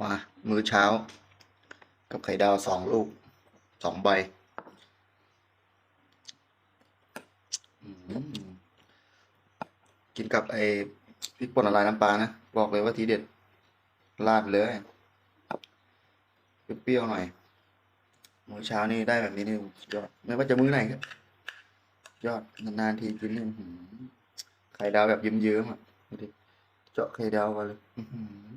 มามื้อเช้า กับไข่ดาวสองลูกสองใบกินกับไอ้พริกป่นละลายน้ำปลานะ บอกเลยว่าทีเด็ดราดเลยเปรี้ยวๆหน่อยมื้อเช้านี่ได้แบบนี้นี่ยอดไม่ว่าจะมื้อไหนครับยอดนานๆทีกินนี่ไข่ดาวแบบเยิ้มๆอะดูดิเจาะไข่ดาวมาเลย อื้อหือ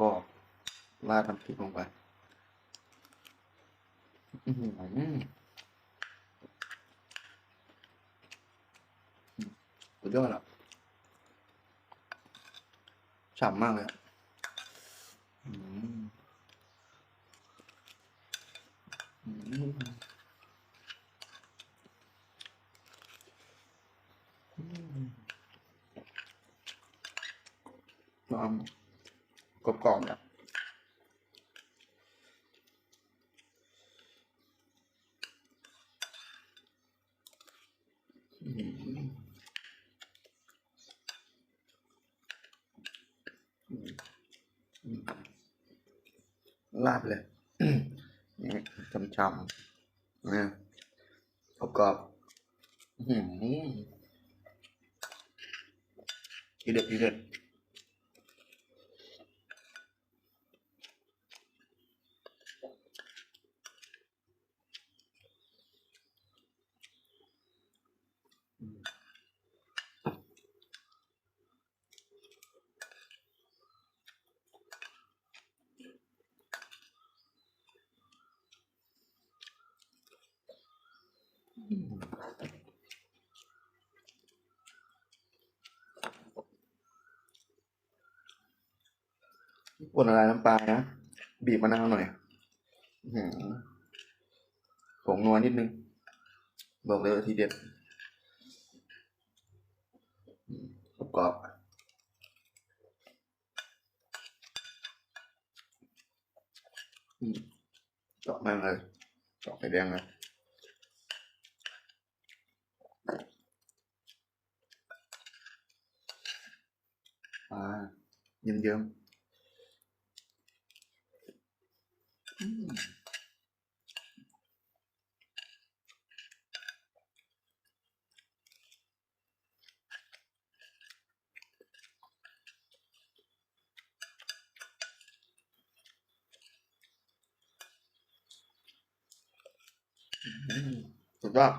ก็ ราดน้ำพริกลงไปอือหือสุดยอดอะฉ่ำมากเลยอะอืมอืมอืมความกรอบๆเนี่ย ลาดเลยนี่ช่ำๆเนี่ยกรอบๆอื้อหือทีเด็ดทีเด็ด ป่นละลายน้ำปลานะ บีบมะนาวหน่อยหอผงนัวนิดนึง บอกเลยว่าทีเด็ดกรอบๆอืมเจาะแม่งเลยเจาะไข่แดงเลยอ่า เยิ้มๆอืมอืมสุดยอด